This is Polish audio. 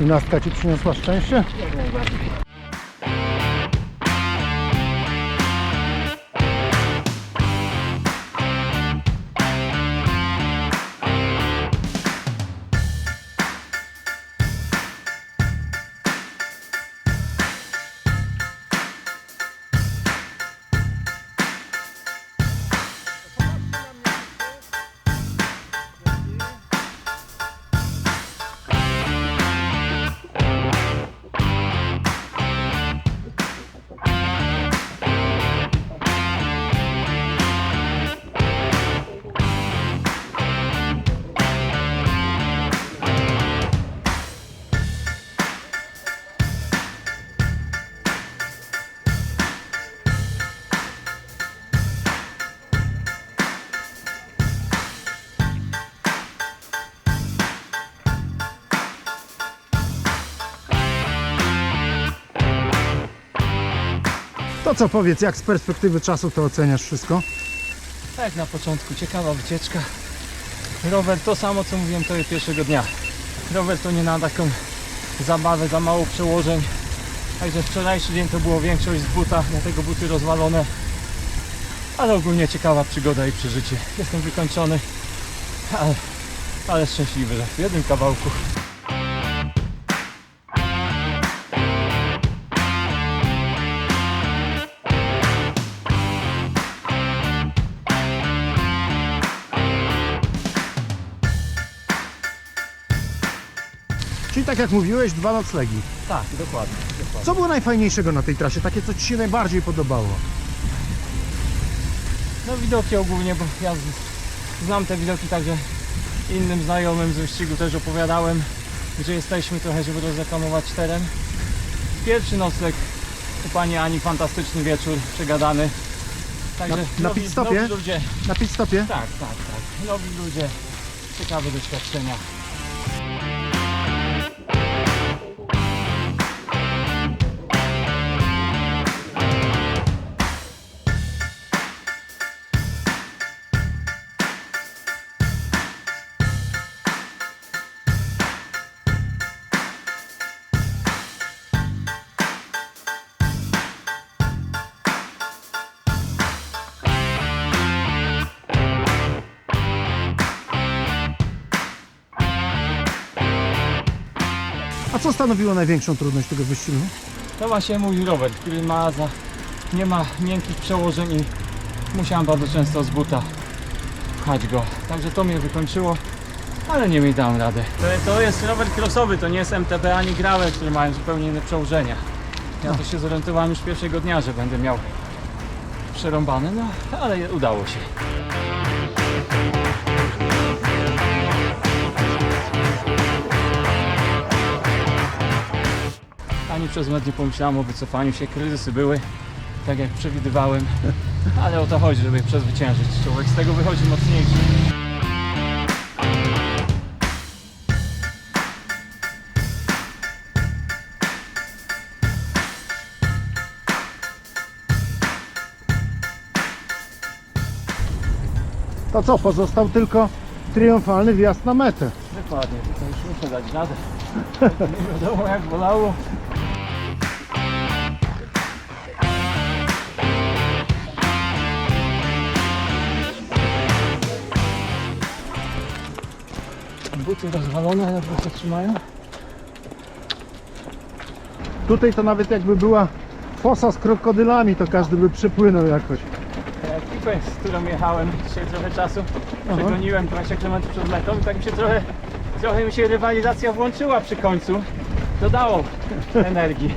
I nastka Ci przyniosła szczęście? To co powiedz, jak z perspektywy czasu to oceniasz wszystko? Tak, na początku ciekawa wycieczka. Rower to samo co mówiłem tobie pierwszego dnia. Rower to nie na taką zabawę, za mało przełożeń. Także wczorajszy dzień to było większość z buta, dlatego buty rozwalone. Ale ogólnie ciekawa przygoda i przeżycie. Jestem wykończony, ale, ale szczęśliwy, że w jednym kawałku. Czyli tak jak mówiłeś, dwa noclegi. Tak, dokładnie. dokładnie. Co było najfajniejszego na tej trasie? Takie, co Ci się najbardziej podobało? No widoki ogólnie, bo ja z- znam te widoki, także innym znajomym z wyścigu też opowiadałem, gdzie jesteśmy trochę, żeby rozreklamować teren. Pierwszy nocleg u Pani Ani, fantastyczny wieczór, przegadany. Także Na- na nowi- pit stopie? nowi ludzie, Na pit stopie? tak, tak, tak, nowi ludzie, ciekawe doświadczenia. Co stanowiło największą trudność tego wyścigu? To właśnie mój rower, który ma za, nie ma miękkich przełożeń i musiałem bardzo często z buta pchać go. Także to mnie wykończyło, ale nie mi dałem radę. To, to jest rower crossowy, to nie jest MTB ani Gravel, które mają zupełnie inne przełożenia. Ja to się zorientowałem już pierwszego dnia, że będę miał przerąbane, no ale udało się. Przez moment nie pomyślałem o wycofaniu się, kryzysy były, tak jak przewidywałem, ale o to chodzi, żeby przezwyciężyć. Człowiek z tego wychodzi mocniejszy. To co, pozostał tylko triumfalny wjazd na metę. Dokładnie, tutaj już muszę dać radę. Nie wiadomo jak bolało. Buty rozwalone, ale się trzymają. Tutaj to nawet jakby była fosa z krokodylami, to każdy by przepłynął jakoś. Ekipę, z którą jechałem dzisiaj trochę czasu, Aha. przegoniłem 20 km przed metą i tak mi się trochę, trochę mi się rywalizacja włączyła przy końcu. Dodało energii.